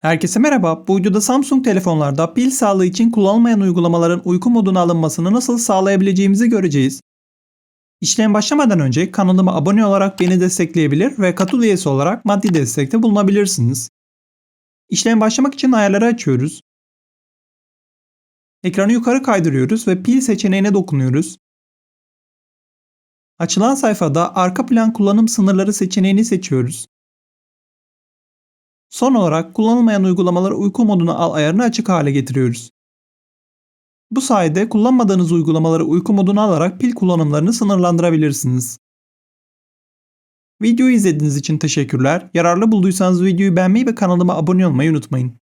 Herkese merhaba. Bu videoda Samsung telefonlarda pil sağlığı için kullanılmayan uygulamaların uyku moduna alınmasını nasıl sağlayabileceğimizi göreceğiz. İşlem başlamadan önce kanalıma abone olarak beni destekleyebilir ve katıl üyesi olarak maddi destekte bulunabilirsiniz. İşlem başlamak için ayarları açıyoruz. Ekranı yukarı kaydırıyoruz ve pil seçeneğine dokunuyoruz. Açılan sayfada arka plan kullanım sınırları seçeneğini seçiyoruz. Son olarak kullanılmayan uygulamaları uyku moduna al ayarını açık hale getiriyoruz. Bu sayede kullanmadığınız uygulamaları uyku moduna alarak pil kullanımlarını sınırlandırabilirsiniz. Videoyu izlediğiniz için teşekkürler. Yararlı bulduysanız videoyu beğenmeyi ve kanalıma abone olmayı unutmayın.